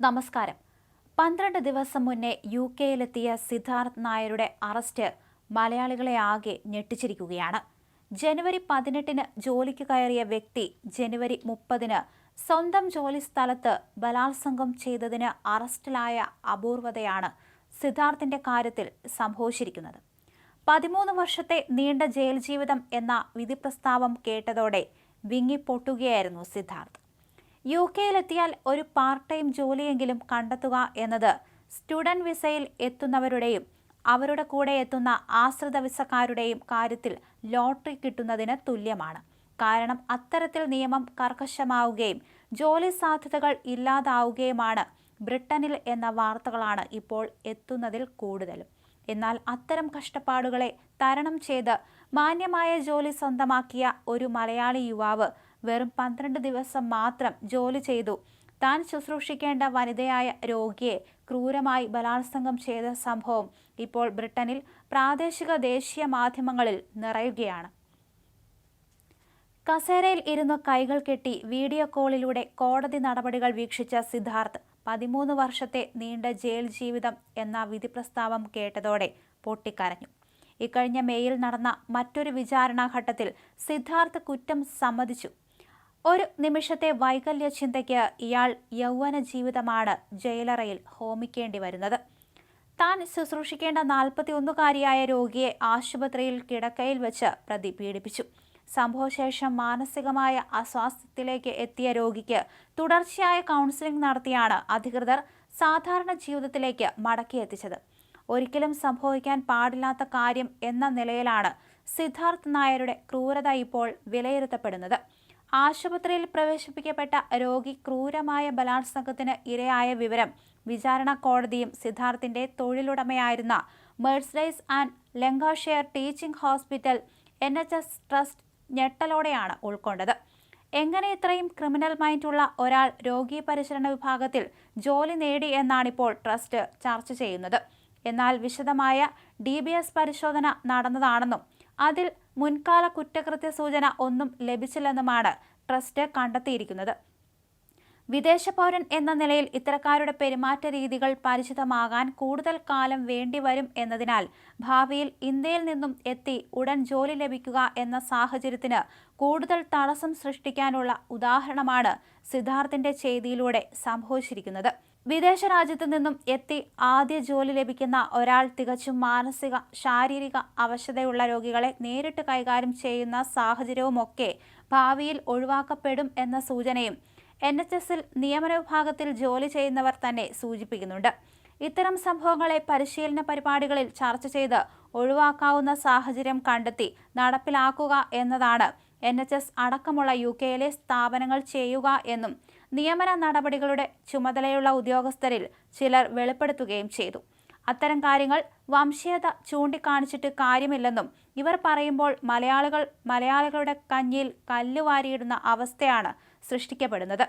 നമസ്കാരം. പന്ത്രണ്ട് ദിവസം മുന്നേ യു കെയിലെത്തിയ സിദ്ധാർത്ഥ് നായരുടെ അറസ്റ്റ് മലയാളികളെ ആകെ ഞെട്ടിച്ചിരിക്കുകയാണ്. ജനുവരി പതിനെട്ടിന് ജോലിക്ക് കയറിയ വ്യക്തി ജനുവരി മുപ്പതിന് സ്വന്തം ജോലി സ്ഥലത്ത് ബലാത്സംഗം ചെയ്തതിന് അറസ്റ്റിലായ അപൂർവതയാണ് സിദ്ധാർത്ഥിന്റെ കാര്യത്തിൽ സംഭവിച്ചിരിക്കുന്നത്. പതിമൂന്ന് വർഷത്തെ നീണ്ട ജയിൽ ജീവിതം എന്ന വിധിപ്രസ്താവം കേട്ടതോടെ വിങ്ങിപ്പൊട്ടുകയായിരുന്നു സിദ്ധാർത്ഥ്. യു കെയിലെത്തിയാൽ ഒരു പാർട്ട് ടൈം ജോലിയെങ്കിലും കണ്ടെത്തുക എന്നത് സ്റ്റുഡന്റ് വിസയിൽ എത്തുന്നവരുടെയും അവരുടെ കൂടെ എത്തുന്ന ആശ്രിത വിസക്കാരുടെയും കാര്യത്തിൽ ലോട്ടറി കിട്ടുന്നതിന് തുല്യമാണ്. കാരണം അത്തരത്തിൽ നിയമം കർക്കശമാവുകയും ജോലി സാധ്യതകൾ ഇല്ലാതാവുകയുമാണ് ബ്രിട്ടനിൽ എന്ന വാർത്തകളാണ് ഇപ്പോൾ എത്തുന്നതിൽ കൂടുതലും. എന്നാൽ അത്തരം കഷ്ടപ്പാടുകളെ തരണം ചെയ്ത് മാന്യമായ ജോലി സ്വന്തമാക്കിയ ഒരു മലയാളി യുവാവ് വെറും പന്ത്രണ്ട് ദിവസം മാത്രം ജോലി ചെയ്തു. താൻ ശുശ്രൂഷിക്കേണ്ട വനിതയായ രോഗിയെ ക്രൂരമായി ബലാത്സംഗം ചെയ്ത സംഭവം ഇപ്പോൾ ബ്രിട്ടനിൽ പ്രാദേശിക ദേശീയ മാധ്യമങ്ങളിൽ നിറയുകയാണ്. കസേരയിൽ ഇരുന്ന് കൈകൾ കെട്ടി വീഡിയോ കോളിലൂടെ കോടതി നടപടികൾ വീക്ഷിച്ച സിദ്ധാർത്ഥ് പതിമൂന്ന് വർഷത്തെ നീണ്ട ജയിൽ ജീവിതം എന്ന വിധി പ്രസ്താവം കേട്ടതോടെ പൊട്ടിക്കരഞ്ഞു. ഇക്കഴിഞ്ഞ മേയിൽ നടന്ന മറ്റൊരു വിചാരണാഘട്ടത്തിൽ സിദ്ധാർത്ഥ് കുറ്റം സമ്മതിച്ചു. ഒരു നിമിഷത്തെ വൈകല്യ ചിന്തയ്ക്ക് ഇയാൾ യൗവന ജീവിതമാണ് ജയിലറയിൽ ഹോമിക്കേണ്ടി വരുന്നത്. താൻ ശുശ്രൂഷിക്കേണ്ട നാൽപ്പത്തി ഒന്നുകാരിയായ രോഗിയെ ആശുപത്രിയിൽ കിടക്കയിൽ വെച്ച് പ്രതി പീഡിപ്പിച്ചു. സംഭവശേഷം മാനസികമായ അസ്വാസ്ഥ്യത്തിലേക്ക് എത്തിയ രോഗിക്ക് തുടർച്ചയായ കൗൺസിലിംഗ് നടത്തിയാണ് അധികൃതർ സാധാരണ ജീവിതത്തിലേക്ക് മടക്കിയെത്തിച്ചത് ഒരിക്കലും സംഭവിക്കാൻ പാടില്ലാത്ത കാര്യം എന്ന നിലയിലാണ് സിദ്ധാർത്ഥ് നായരുടെ ക്രൂരത ഇപ്പോൾ വിലയിരുത്തപ്പെടുന്നത്. ആശുപത്രിയിൽ പ്രവേശിപ്പിക്കപ്പെട്ട രോഗി ക്രൂരമായ ബലാത്സംഗത്തിന് ഇരയായ വിവരം വിചാരണ കോടതിയും സിദ്ധാർത്ഥിന്റെ തൊഴിലുടമയായിരുന്ന Mersey and Lancashire teaching hospital N H S trust ഞെട്ടലോടെയാണ് ഉൾക്കൊണ്ടത്. എങ്ങനെ ഇത്രയും ക്രിമിനൽ മൈൻഡുള്ള ഒരാൾ രോഗി പരിശീലന വിഭാഗത്തിൽ ജോലി നേടി എന്നാണിപ്പോൾ ട്രസ്റ്റ് ചർച്ച ചെയ്യുന്നത്. എന്നാൽ വിശദമായ ഡി പരിശോധന നടന്നതാണെന്നും അതിൽ മുൻകാല കുറ്റകൃത്യ സൂചന ഒന്നും ലഭിച്ചില്ലെന്നുമാണ് ട്രസ്റ്റ് കണ്ടെത്തിയിരിക്കുന്നത്. വിദേശ പൗരൻ എന്ന നിലയിൽ ഇത്തരക്കാരുടെ പെരുമാറ്റ രീതികൾ പരിചിതമാകാൻ കൂടുതൽ കാലം വേണ്ടിവരും എന്നതിനാൽ ഭാവിയിൽ ഇന്ത്യയിൽ നിന്നും എത്തി ഉടൻ ജോലി ലഭിക്കുക എന്ന സാഹചര്യത്തിന് കൂടുതൽ തടസ്സം സൃഷ്ടിക്കാനുള്ള ഉദാഹരണമാണ് സിദ്ധാർത്ഥിന്റെ ചെയ്തിയിലൂടെ സംഭവിച്ചിരിക്കുന്നത്. വിദേശ രാജ്യത്തു നിന്നും എത്തി ആദ്യ ജോലി ലഭിക്കുന്ന ഒരാൾ തികച്ചും മാനസിക ശാരീരിക അവശതയുള്ള രോഗികളെ നേരിട്ട് കൈകാര്യം ചെയ്യുന്ന സാഹചര്യവുമൊക്കെ ഭാവിയിൽ ഒഴിവാക്കപ്പെടും എന്ന സൂചനയും എൻ എച്ച് എസിൽ നിയമന വിഭാഗത്തിൽ ജോലി ചെയ്യുന്നവർ തന്നെ സൂചിപ്പിക്കുന്നുണ്ട്. ഇത്തരം സംഭവങ്ങളെ പരിശീലന പരിപാടികളിൽ ചർച്ച ചെയ്ത് ഒഴിവാക്കാവുന്ന സാഹചര്യം കണ്ടെത്തി നടപ്പിലാക്കുക എന്നതാണ് എൻ എച്ച് എസ് അടക്കമുള്ള യു കെയിലെ സ്ഥാപനങ്ങൾ ചെയ്യുക എന്നും നിയമന നടപടികളുടെ ചുമതലയുള്ള ഉദ്യോഗസ്ഥരിൽ ചിലർ വെളിപ്പെടുത്തുകയും ചെയ്തു. അത്തരം കാര്യങ്ങൾ വംശീയത ചൂണ്ടിക്കാണിച്ചിട്ട് കാര്യമില്ലെന്നും ഇവർ പറയുമ്പോൾ മലയാളികൾ മലയാളികളുടെ കഞ്ഞിയിൽ കല്ലുവാരിയിടുന്ന അവസ്ഥയാണ് സൃഷ്ടിക്കപ്പെടുന്നത്.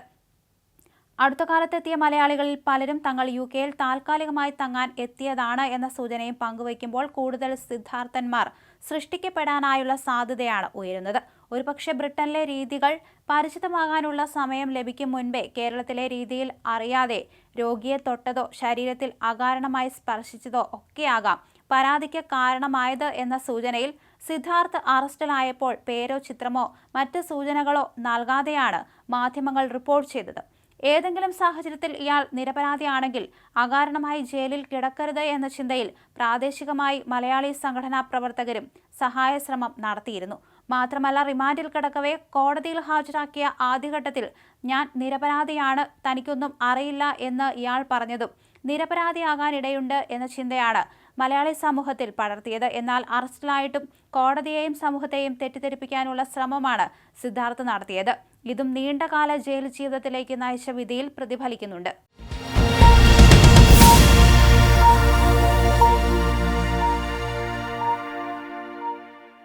അടുത്ത കാലത്തെത്തിയ മലയാളികളിൽ പലരും തങ്ങൾ യു കെയിൽ താൽക്കാലികമായി തങ്ങാൻ എത്തിയതാണ് എന്ന സൂചനയും പങ്കുവയ്ക്കുമ്പോൾ കൂടുതൽ സിദ്ധാർത്ഥന്മാർ സൃഷ്ടിക്കപ്പെടാനായുള്ള സാധ്യതയാണ് ഉയരുന്നത്. ഒരുപക്ഷെ ബ്രിട്ടനിലെ രീതികൾ പരിചിതമാകാനുള്ള സമയം ലഭിക്കും മുൻപേ കേരളത്തിലെ രീതിയിൽ അറിയാതെ രോഗിയെ തൊട്ടതോ ശരീരത്തിൽ അകാരണമായി സ്പർശിച്ചതോ ഒക്കെയാകാം. പരാതിക്ക് കാരണമായത് എന്ന സൂചനയിൽ സിദ്ധാർത്ഥ് അറസ്റ്റിലായപ്പോൾ പേരോ ചിത്രമോ മറ്റ് സൂചനകളോ നൽകാതെയാണ് മാധ്യമങ്ങൾ റിപ്പോർട്ട് ചെയ്തത്. ഏതെങ്കിലും സാഹചര്യത്തിൽ ഇയാൾ നിരപരാധിയാണെങ്കിൽ അകാരണമായി ജയിലിൽ കിടക്കരുത് എന്ന ചിന്തയിൽ പ്രാദേശികമായി മലയാളി സംഘടനാ പ്രവർത്തകരും സഹായ ശ്രമം നടത്തിയിരുന്നു. മാത്രമല്ല റിമാൻഡിൽ കിടക്കവേ കോടതിയിൽ ഹാജരാക്കിയ ആദ്യഘട്ടത്തിൽ ഞാൻ നിരപരാധിയാണ് തനിക്കൊന്നും അറിയില്ല എന്ന് ഇയാൾ പറഞ്ഞതും നിരപരാധിയാകാനിടയുണ്ട് എന്ന ചിന്തയാണ് മലയാളി സമൂഹത്തിൽ പടർത്തിയത്. എന്നാൽ അറസ്റ്റിലായിട്ടും കോടതിയെയും സമൂഹത്തെയും തെറ്റിദ്ധരിപ്പിക്കാനുള്ള ശ്രമമാണ് സിദ്ധാർത്ഥ നടത്തിയത്. ഇതും നീണ്ടകാല ജയിൽ ജീവിതത്തിലേക്ക് നയിച്ച വിധിയിൽ പ്രതിഫലിക്കുന്നുണ്ട്.